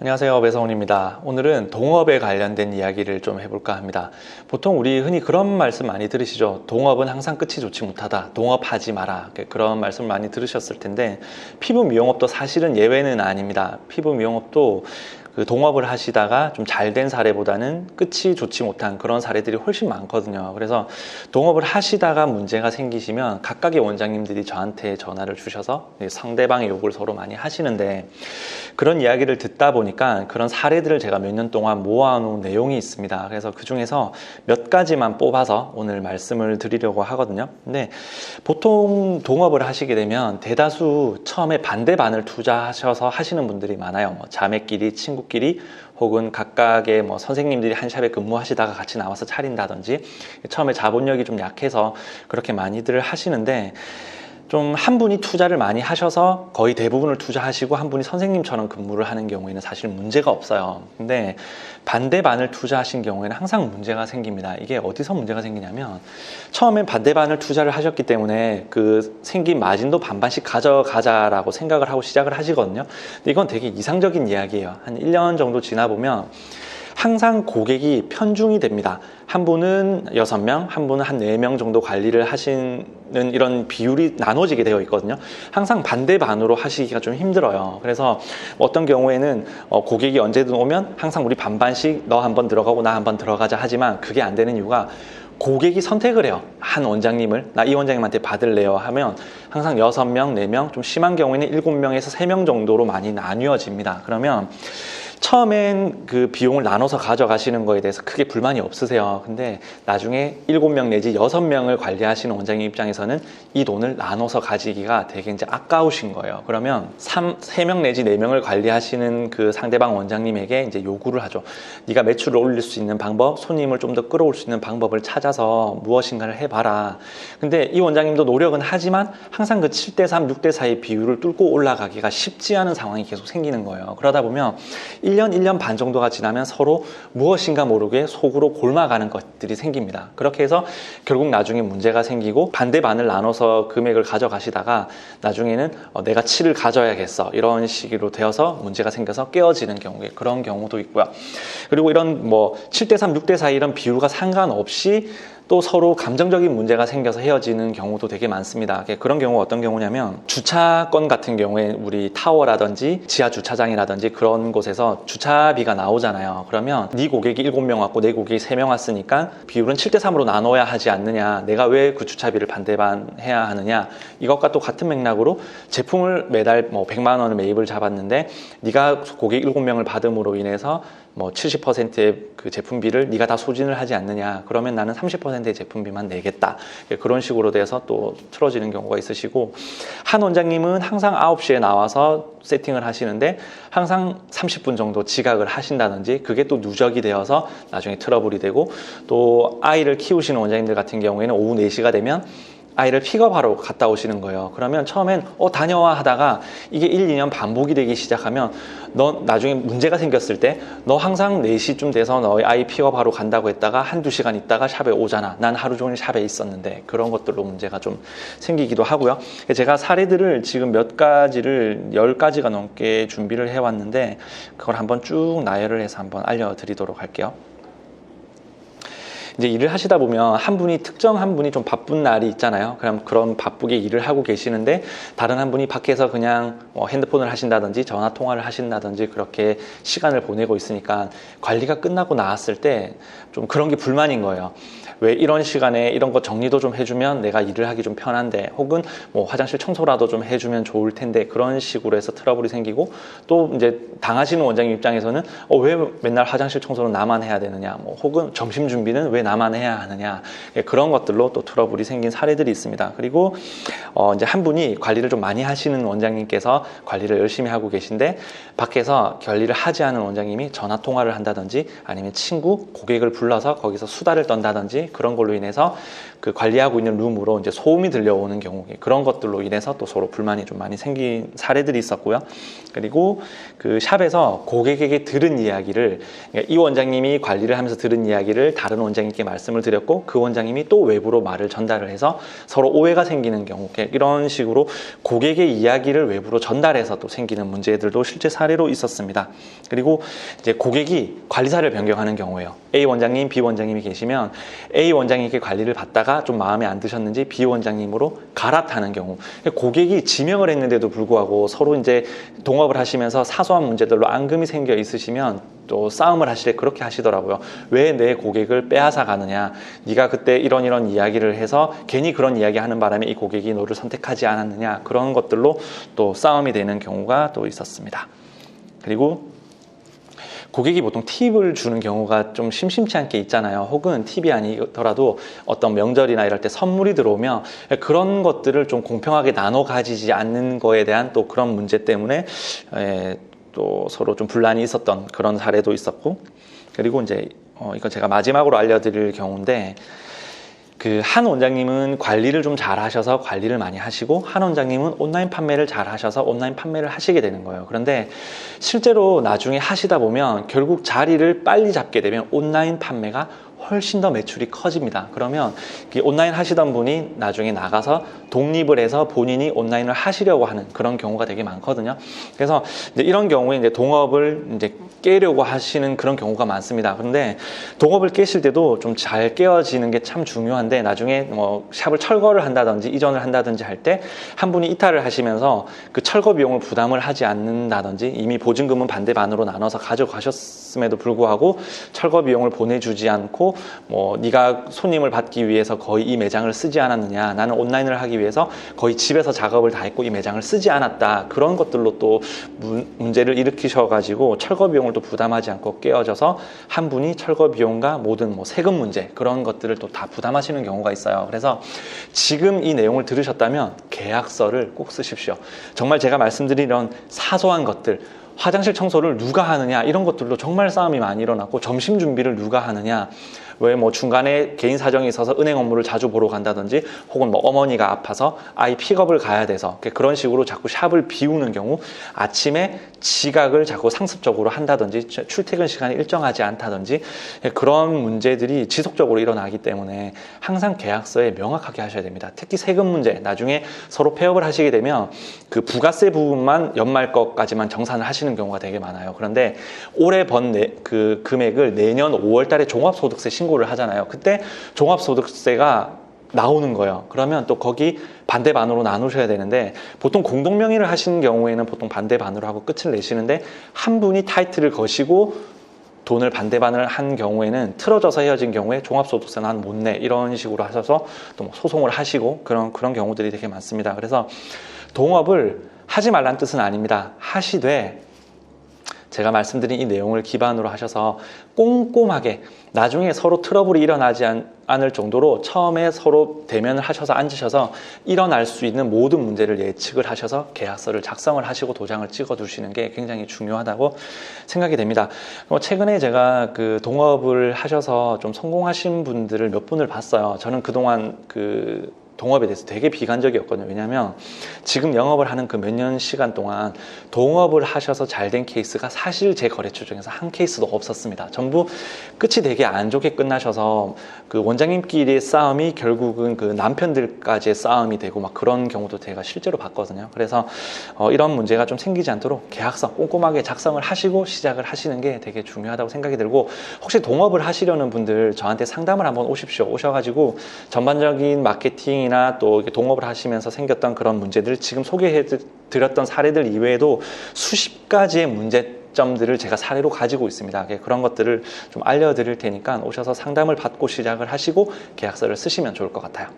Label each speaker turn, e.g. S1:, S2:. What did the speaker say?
S1: 안녕하세요. 배성훈입니다. 오늘은 동업에 관련된 이야기를 좀 해볼까 합니다. 보통 우리 흔히 그런 말씀 많이 들으시죠. 동업은 항상 끝이 좋지 못하다. 동업하지 마라. 그런 말씀 많이 들으셨을 텐데 피부 미용업도 사실은 예외는 아닙니다. 피부 미용업도 그 동업을 하시다가 좀 잘 된 사례보다는 끝이 좋지 못한 그런 사례들이 훨씬 많거든요. 그래서 동업을 하시다가 문제가 생기시면 각각의 원장님들이 저한테 전화를 주셔서 상대방의 욕을 서로 많이 하시는데 그런 이야기를 듣다 보니까 그런 사례들을 제가 몇 년 동안 모아놓은 내용이 있습니다. 그래서 그 중에서 몇 가지만 뽑아서 오늘 말씀을 드리려고 하거든요. 근데 보통 동업을 하시게 되면 대다수 처음에 반대 반을 투자하셔서 하시는 분들이 많아요. 뭐 자매끼리, 친구 끼리 혹은 각각의 뭐 선생님들이 한 샵에 근무하시다가 같이 나와서 차린다든지 처음에 자본력이 좀 약해서 그렇게 많이들 하시는데 좀 한 분이 투자를 많이 하셔서 거의 대부분을 투자하시고 한 분이 선생님처럼 근무를 하는 경우에는 사실 문제가 없어요. 근데 반대 반을 투자하신 경우에는 항상 문제가 생깁니다. 이게 어디서 문제가 생기냐면 처음엔 반대 반을 투자를 하셨기 때문에 그 생긴 마진도 반반씩 가져가자라고 생각을 하고 시작을 하시거든요. 근데 이건 되게 이상적인 이야기예요. 한 1년 정도 지나 보면 항상 고객이 편중이 됩니다. 한 분은 여섯 명, 한 분은 한네명 정도 관리를 하시는 이런 비율이 나눠지게 되어 있거든요. 항상 반대 반으로 하시기가 좀 힘들어요. 그래서 어떤 경우에는 어, 고객이 언제든 오면 항상 우리 반반씩 너 한 번 들어가고 나 한 번 들어가자 하지만 그게 안 되는 이유가 고객이 선택을 해요. 한 원장님을 나 이 원장님한테 받을래요 하면 항상 여섯 명, 네 명, 좀 심한 경우에는 일곱 명에서 세명 정도로 많이 나뉘어집니다. 그러면 처음엔 그 비용을 나눠서 가져가시는 거에 대해서 크게 불만이 없으세요. 근데 나중에 7명 내지 6명을 관리하시는 원장님 입장에서는 이 돈을 나눠서 가지기가 되게 이제 아까우신 거예요. 그러면 3, 3명 내지 4명을 관리하시는 그 상대방 원장님에게 이제 요구를 하죠. 네가 매출을 올릴 수 있는 방법, 손님을 좀 더 끌어올 수 있는 방법을 찾아서 무엇인가를 해봐라. 근데 이 원장님도 노력은 하지만 항상 그 7대 3, 6대 4의 비율을 뚫고 올라가기가 쉽지 않은 상황이 계속 생기는 거예요. 그러다 보면 1년, 1년 반 정도가 지나면 서로 무엇인가 모르게 속으로 골마가는 것들이 생깁니다. 그렇게 해서 결국 나중에 문제가 생기고 반대 반을 나눠서 금액을 가져가시다가 나중에는 어, 내가 7을 가져야겠어. 이런 식으로 되어서 문제가 생겨서 깨어지는 경우에 그런 경우도 있고요. 그리고 이런 뭐 7대3, 6대4 이런 비율과 상관없이 또 서로 감정적인 문제가 생겨서 헤어지는 경우도 되게 많습니다. 그런 경우가 어떤 경우냐면 주차권 같은 경우에 우리 타워라든지 지하 주차장이라든지 그런 곳에서 주차비가 나오잖아요. 그러면 네 고객이 7명 왔고 내 고객이 3명 왔으니까 비율은 7대 3으로 나눠야 하지 않느냐. 내가 왜 그 주차비를 반대반 해야 하느냐. 이것과 또 같은 맥락으로 제품을 매달 뭐 100만 원을 매입을 잡았는데 네가 고객 7명을 받음으로 인해서 뭐 70%의 그 제품비를 네가 다 소진을 하지 않느냐. 그러면 나는 30%의 제품비만 내겠다. 예, 그런 식으로 돼서 또 틀어지는 경우가 있으시고 한 원장님은 항상 9시에 나와서 세팅을 하시는데 항상 30분 정도 지각을 하신다든지 그게 또 누적이 되어서 나중에 트러블이 되고 또 아이를 키우시는 원장님들 같은 경우에는 오후 4시가 되면 아이를 픽업하러 갔다 오시는 거예요. 그러면 처음엔 어 다녀와 하다가 이게 1, 2년 반복이 되기 시작하면 너 나중에 문제가 생겼을 때 너 항상 4시쯤 돼서 너의 아이 픽업하러 간다고 했다가 한두 시간 있다가 샵에 오잖아. 난 하루 종일 샵에 있었는데 그런 것들로 문제가 좀 생기기도 하고요. 제가 사례들을 지금 몇 가지를 10가지가 넘게 준비를 해왔는데 그걸 한번 쭉 나열을 해서 한번 알려드리도록 할게요. 이제 일을 하시다 보면 한 분이 특정 한 분이 좀 바쁜 날이 있잖아요. 그럼 그런 바쁘게 일을 하고 계시는데 다른 한 분이 밖에서 그냥 뭐 핸드폰을 하신다든지 전화 통화를 하신다든지 그렇게 시간을 보내고 있으니까 관리가 끝나고 나왔을 때 좀 그런 게 불만인 거예요. 왜 이런 시간에 이런 거 정리도 좀 해주면 내가 일을 하기 좀 편한데 혹은 뭐 화장실 청소라도 좀 해주면 좋을 텐데 그런 식으로 해서 트러블이 생기고 또 이제 당하시는 원장님 입장에서는 어, 왜 맨날 화장실 청소는 나만 해야 되느냐 뭐 혹은 점심 준비는 왜 나만 해야 하느냐 예, 그런 것들로 또 트러블이 생긴 사례들이 있습니다. 그리고 어, 이제 한 분이 관리를 좀 많이 하시는 원장님께서 관리를 열심히 하고 계신데 밖에서 관리를 하지 않은 원장님이 전화 통화를 한다든지 아니면 친구 고객을 불러서 거기서 수다를 떤다든지 그런 걸로 인해서 그 관리하고 있는 룸으로 이제 소음이 들려오는 경우 그런 것들로 인해서 또 서로 불만이 좀 많이 생긴 사례들이 있었고요. 그리고 그 샵에서 고객에게 들은 이야기를 그러니까 이 원장님이 관리를 하면서 들은 이야기를 다른 원장님 원장님께 말씀을 드렸고 그 원장님이 또 외부로 말을 전달을 해서 서로 오해가 생기는 경우 이런 식으로 고객의 이야기를 외부로 전달해서 또 생기는 문제들도 실제 사례로 있었습니다. 그리고 이제 고객이 관리사를 변경하는 경우에요. A 원장님, B 원장님이 계시면 A 원장님께 관리를 받다가 좀 마음에 안 드셨는지 B 원장님으로 갈아타는 경우 고객이 지명을 했는데도 불구하고 서로 이제 동업을 하시면서 사소한 문제들로 앙금이 생겨 있으시면 또 싸움을 하실 때 그렇게 하시더라고요. 왜 내 고객을 빼앗아 가느냐? 네가 그때 이런 이런 이야기를 해서 괜히 그런 이야기 하는 바람에 이 고객이 너를 선택하지 않았느냐? 그런 것들로 또 싸움이 되는 경우가 또 있었습니다. 그리고 고객이 보통 팁을 주는 경우가 좀 심심치 않게 있잖아요. 혹은 팁이 아니더라도 어떤 명절이나 이럴 때 선물이 들어오면 그런 것들을 좀 공평하게 나눠 가지지 않는 거에 대한 또 그런 문제 때문에 에, 또 서로 좀 분란이 있었던 그런 사례도 있었고 그리고 이제 어, 이건 제가 마지막으로 알려드릴 경우인데 그 한 원장님은 관리를 좀 잘 하셔서 관리를 많이 하시고 한 원장님은 온라인 판매를 잘 하셔서 온라인 판매를 하시게 되는 거예요. 그런데 실제로 나중에 하시다 보면 결국 자리를 빨리 잡게 되면 온라인 판매가 훨씬 더 매출이 커집니다. 그러면 온라인 하시던 분이 나중에 나가서 독립을 해서 본인이 온라인을 하시려고 하는 그런 경우가 되게 많거든요. 그래서 이런 경우에 이제 동업을 이제 깨려고 하시는 그런 경우가 많습니다. 그런데 동업을 깨실 때도 좀 잘 깨어지는 게 참 중요한데 나중에 뭐 샵을 철거를 한다든지 이전을 한다든지 할 때 한 분이 이탈을 하시면서 그 철거 비용을 부담을 하지 않는다든지 이미 보증금은 반대 반으로 나눠서 가져가셨음에도 불구하고 철거 비용을 보내주지 않고 뭐 네가 손님을 받기 위해서 거의 이 매장을 쓰지 않았느냐 나는 온라인을 하기 위해 서 거의 집에서 작업을 다 했고 이 매장을 쓰지 않았다. 그런 것들로 또 문제를 일으키셔 가지고 철거 비용을 또 부담하지 않고 깨어져서 한 분이 철거 비용과 모든 뭐 세금 문제 그런 것들을 또 다 부담하시는 경우가 있어요. 그래서 지금 이 내용을 들으셨다면 계약서를 꼭 쓰십시오. 정말 제가 말씀드린 이런 사소한 것들 화장실 청소를 누가 하느냐 이런 것들도 정말 싸움이 많이 일어났고 점심 준비를 누가 하느냐 왜 뭐 중간에 개인 사정이 있어서 은행 업무를 자주 보러 간다든지 혹은 뭐 어머니가 아파서 아이 픽업을 가야 돼서 그런 식으로 자꾸 샵을 비우는 경우 아침에 지각을 자꾸 상습적으로 한다든지 출퇴근 시간이 일정하지 않다든지 그런 문제들이 지속적으로 일어나기 때문에 항상 계약서에 명확하게 하셔야 됩니다. 특히 세금 문제 나중에 서로 폐업을 하시게 되면 그 부가세 부분만 연말 것까지만 정산을 하시는 경우가 되게 많아요. 그런데 올해 번 그 금액을 내년 5월 달에 종합소득세 신 고를 하잖아요. 그때 종합소득세가 나오는 거예요. 그러면 또 거기 반대 반으로 나누셔야 되는데 보통 공동 명의를 하시는 경우에는 보통 반대 반으로 하고 끝을 내시는데 한 분이 타이틀을 거시고 돈을 반대 반을 한 경우에는 틀어져서 헤어진 경우에 종합소득세 난 못 내 이런 식으로 하셔서 또뭐 소송을 하시고 그런 그런 경우들이 되게 많습니다. 그래서 동업을 하지 말란 뜻은 아닙니다. 하시되 제가 말씀드린 이 내용을 기반으로 하셔서 꼼꼼하게 나중에 서로 트러블이 일어나지 않을 정도로 처음에 서로 대면을 하셔서 앉으셔서 일어날 수 있는 모든 문제를 예측을 하셔서 계약서를 작성을 하시고 도장을 찍어 두시는 게 굉장히 중요하다고 생각이 됩니다. 뭐 최근에 제가 그 동업을 하셔서 좀 성공하신 분들을 몇 분을 봤어요. 저는 그동안 그 동업에 대해서 되게 비관적이었거든요. 왜냐하면 지금 영업을 하는 그 몇 년 시간 동안 동업을 하셔서 잘 된 케이스가 사실 제 거래처 중에서 한 케이스도 없었습니다. 전부 끝이 되게 안 좋게 끝나셔서 그 원장님끼리의 싸움이 결국은 그 남편들까지의 싸움이 되고 막 그런 경우도 제가 실제로 봤거든요. 그래서 어 이런 문제가 좀 생기지 않도록 계약서 꼼꼼하게 작성을 하시고 시작을 하시는 게 되게 중요하다고 생각이 들고 혹시 동업을 하시려는 분들 저한테 상담을 한번 오십시오. 오셔가지고 전반적인 마케팅 이나 사업이나 또 동업을 하시면서 생겼던 그런 문제들 지금 소개해 드렸던 사례들 이외에도 수십 가지의 문제 점들을 제가 사례로 가지고 있습니다. 그런 것들을 좀 알려드릴 테니까 오셔서 상담을 받고 시작을 하시고 계약서를 쓰시면 좋을 것 같아요.